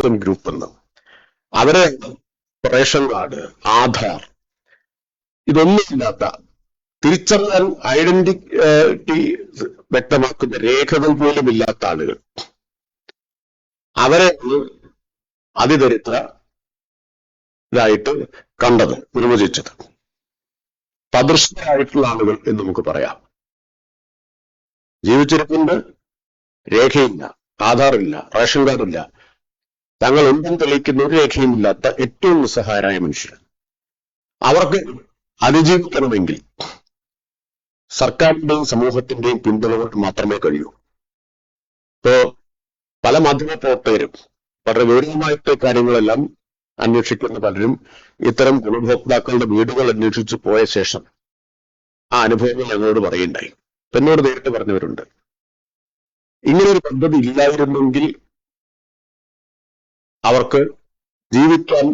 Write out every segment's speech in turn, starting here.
വിശ്വസ്തം group എന്ന് അവരെ ration card Aadhaar ഇതൊന്നുമില്ലാത്ത തിരിച്ചറിയാൻ ഐഡന്റിറ്റി വ്യക്തമാക്കുന്ന രേഖകൾ പോലും ഇല്ലാത്ത ആളുകൾ. അവരെ അതിദരിദ്ര ഇതായിട്ട് കണ്ടത് നിർവചിച്ചത് പ്രദർശിതരായിട്ടുള്ള ആളുകൾ എന്ന് നമുക്ക് പറയാം. ജീവിച്ചിരിപ്പുണ്ട് രേഖയില്ല ആധാറില്ല റേഷൻ കാർഡില്ല. തങ്ങൾ ഒന്നും തെളിയിക്കുന്ന ഒരു രേഖയും ഇല്ലാത്ത ഏറ്റവും നിസ്സഹായരായ മനുഷ്യർ അവർക്ക് അതിജീവിക്കണമെങ്കിൽ സർക്കാരിന്റെയും സമൂഹത്തിന്റെയും പിന്തുണ കൊണ്ട് മാത്രമേ കഴിയൂ. ഇപ്പോ പല മാധ്യമ പ്രവർത്തകരും വളരെ ഗൗരവമായിട്ട് കാര്യങ്ങളെല്ലാം അന്വേഷിക്കുന്ന പലരും ഇത്തരം ഗുണഭോക്താക്കളുടെ വീടുകൾ അന്വേഷിച്ചു പോയ ശേഷം ആ അനുഭവങ്ങൾ ഞങ്ങളോട് പറയുണ്ടായി എന്നോട് നേരിട്ട് പറഞ്ഞവരുണ്ട്. ഇങ്ങനെ ഒരു പദ്ധതി ഇല്ലായിരുന്നെങ്കിൽ അവർക്ക് ജീവിക്കാൻ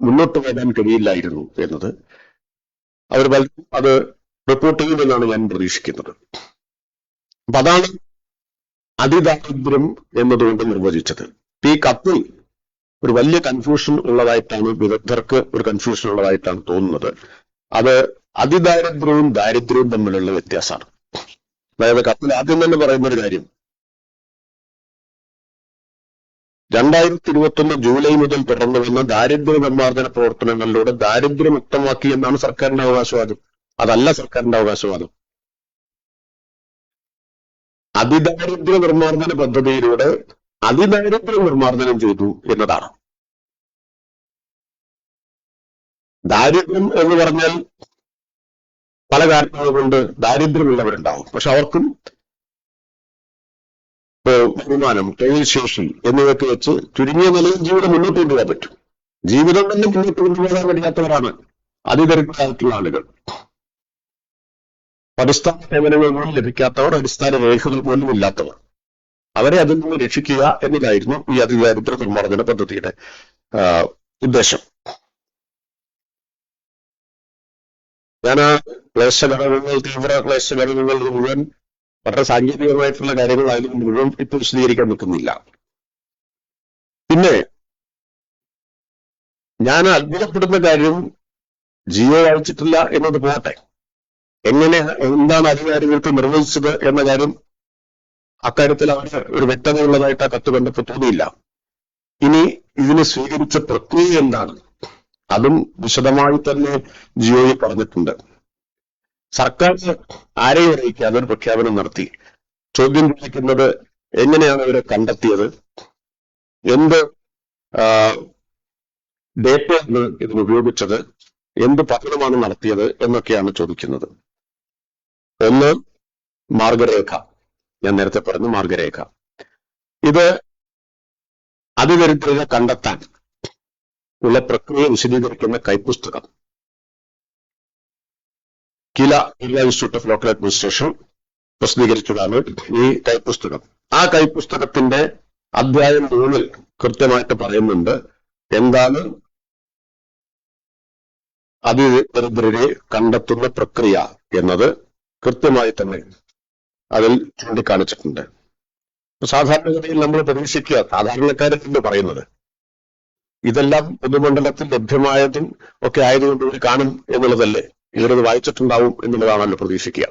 മുന്നോട്ട് പോകാൻ കഴിയില്ലായിരുന്നു എന്നത് അവർ പലരും അത് റിപ്പോർട്ട് ചെയ്യുമെന്നാണ് ഞാൻ പ്രതീക്ഷിക്കുന്നത്. അപ്പൊ അതാണ് അതിദാരിദ്ര്യം എന്നതുകൊണ്ട് നിർവചിച്ചത്. ഈ കത്തിൽ ഒരു വലിയ കൺഫ്യൂഷൻ ഉള്ളതായിട്ടാണ് വിദഗ്ധർക്ക് ഒരു കൺഫ്യൂഷൻ ഉള്ളതായിട്ടാണ് തോന്നുന്നത്. അത് അതിദാരിദ്ര്യവും ദാരിദ്ര്യവും തമ്മിലുള്ള വ്യത്യാസമാണ്. അതായത് കത്തിൽ ആദ്യം തന്നെ പറയുന്ന ഒരു കാര്യം രണ്ടായിരത്തി ഇരുപത്തൊന്ന് ജൂലൈ മുതൽ തുടർന്നു വന്ന ദാരിദ്ര്യ നിർമ്മാർജന പ്രവർത്തനങ്ങളിലൂടെ ദാരിദ്ര്യമുക്തമാക്കി എന്നാണ് സർക്കാരിന്റെ അവകാശവാദം. അതല്ല സർക്കാരിന്റെ അവകാശവാദം. അതിദാരിദ്ര്യ നിർമ്മാർജന പദ്ധതിയിലൂടെ അതിദാരിദ്ര്യം നിർമ്മാർജനം ചെയ്തു എന്നതാണ്. ദാരിദ്ര്യം എന്ന് പറഞ്ഞാൽ പല കാരണങ്ങൾ കൊണ്ട് ദാരിദ്ര്യമുള്ളവരുണ്ടാവും പക്ഷെ അവർക്കും വരുമാനം തൊഴിൽ ശേഷി എന്നിവയൊക്കെ വെച്ച് ചുരുങ്ങിയ നിലയിൽ ജീവിതം മുന്നോട്ട് കൊണ്ടുപോകാൻ പറ്റും. ജീവിതം തന്നെ മുന്നോട്ട് കൊണ്ടുപോകാൻ കഴിയാത്തവരാണ് അതിദരിദ്രരായിട്ടുള്ള ആളുകൾ. അടിസ്ഥാന സേവനങ്ങൾ പോലും ലഭിക്കാത്തവർ അടിസ്ഥാന രേഖകൾ പോലും ഇല്ലാത്തവർ. അവരെ അതിൽ നിന്ന് രക്ഷിക്കുക എന്നതായിരുന്നു ഈ അതിദാരിദ്ര നിർമ്മാർജന പദ്ധതിയുടെ ഉദ്ദേശം. ഞാൻ ആ ക്ലേശഘടകങ്ങൾ തീവ്ര ക്ലേശ ഘടകങ്ങൾ മുഴുവൻ വളരെ സാങ്കേതികമായിട്ടുള്ള കാര്യങ്ങളായാലും മുഴുവൻ ഇപ്പൊ വിശദീകരിക്കാൻ നിൽക്കുന്നില്ല. പിന്നെ ഞാൻ അത്ഭുതപ്പെടുന്ന കാര്യം ജിയോ അയച്ചിട്ടില്ല എന്നത് പോട്ടെ. എങ്ങനെ എന്താണ് അധികാരികൾക്ക് നിർവഹിച്ചത് എന്ന കാര്യം അക്കാര്യത്തിൽ അവർ ഒരു വ്യക്തതയുള്ളതായിട്ട് ആ കത്ത് കണ്ടപ്പോൾ തോന്നിയില്ല. ഇനി ഇതിനെ സ്വീകരിച്ച പ്രക്രിയ എന്താണ്? അതും വിശദമായി തന്നെ ജിയോയിൽ പറഞ്ഞിട്ടുണ്ട്. സർക്കാർ ആരെയും അറിയിക്കാതെ ഒരു പ്രഖ്യാപനം നടത്തി. ചോദ്യം ചോദിക്കുന്നത് എങ്ങനെയാണ് ഇവരെ കണ്ടെത്തിയത്? എന്ത് ഡേറ്റയാണ് ഇതിന് ഉപയോഗിച്ചത്? എന്ത് പഠനമാണ് നടത്തിയത് എന്നൊക്കെയാണ് ചോദിക്കുന്നത്. ഒന്ന് മാർഗരേഖ. ഞാൻ നേരത്തെ പറഞ്ഞു മാർഗരേഖ. ഇത് അതിദരിദ്രത കണ്ടെത്താൻ ഉള്ള പ്രക്രിയ വിശദീകരിക്കുന്ന കൈപ്പുസ്തകം. KILA Kerala institute of local administration പ്രസിദ്ധീകരിച്ചതാണ് ഈ കൈപ്പുസ്തകം. ആ കൈപ്പുസ്തകത്തിന്റെ അധ്യായം മൂന്നിൽ കൃത്യമായിട്ട് പറയുന്നുണ്ട് എന്താണ് അതിദരിദ്രരെ കണ്ടെത്തുന്ന പ്രക്രിയ എന്നത് കൃത്യമായി തന്നെ അതിൽ ചൂണ്ടിക്കാണിച്ചിട്ടുണ്ട്. സാധാരണഗതിയിൽ നമ്മൾ പ്രതീക്ഷിക്കുക സാധാരണക്കാരെന്ന് പറയുന്നത് ഇതെല്ലാം പൊതുമണ്ഡലത്തിൽ ലഭ്യമായതും ഒക്കെ ആയതുകൊണ്ട് കാണും എന്നുള്ളതല്ലേ? ഇവരത് വായിച്ചിട്ടുണ്ടാവും എന്നുള്ളതാണല്ലോ പ്രതീക്ഷിക്കുക.